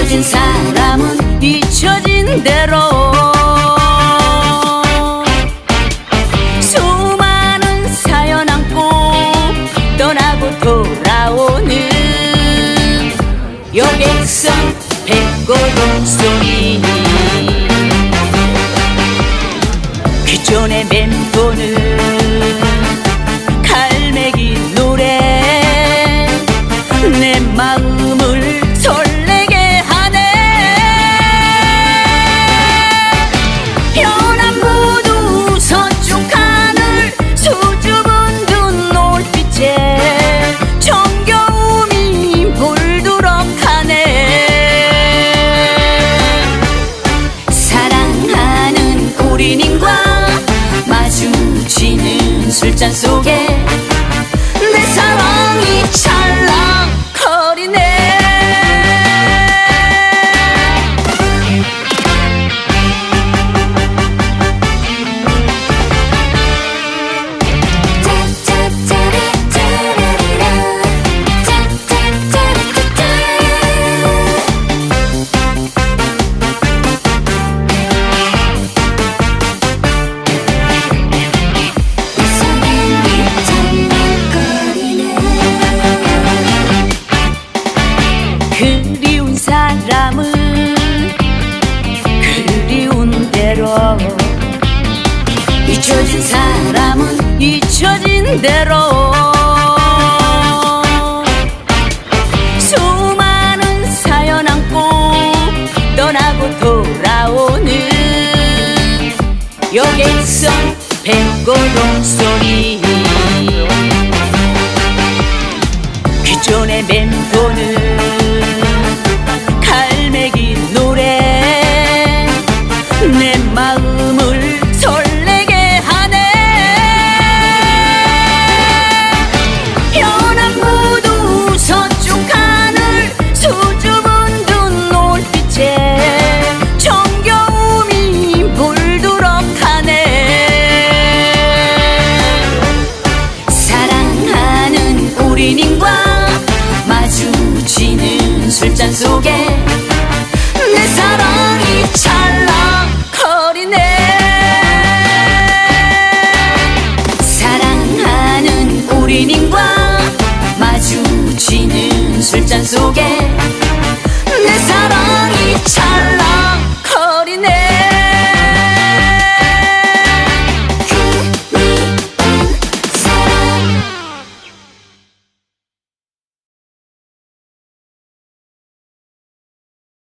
잊혀진 사람은 잊혀진 대로. 수많은 사연 안고 떠나고 돌아오는 여객선 백고동 소리 기존의 멘토는 술잔 속에 잊혀진 사람은 잊혀진 대로. 수많은 사연 안고 떠나고 돌아오는 여객선 백고동 소리 잔 속에 내 사랑이 찰랑거리네. 사랑하는 우리님과 마주치는 술잔 속에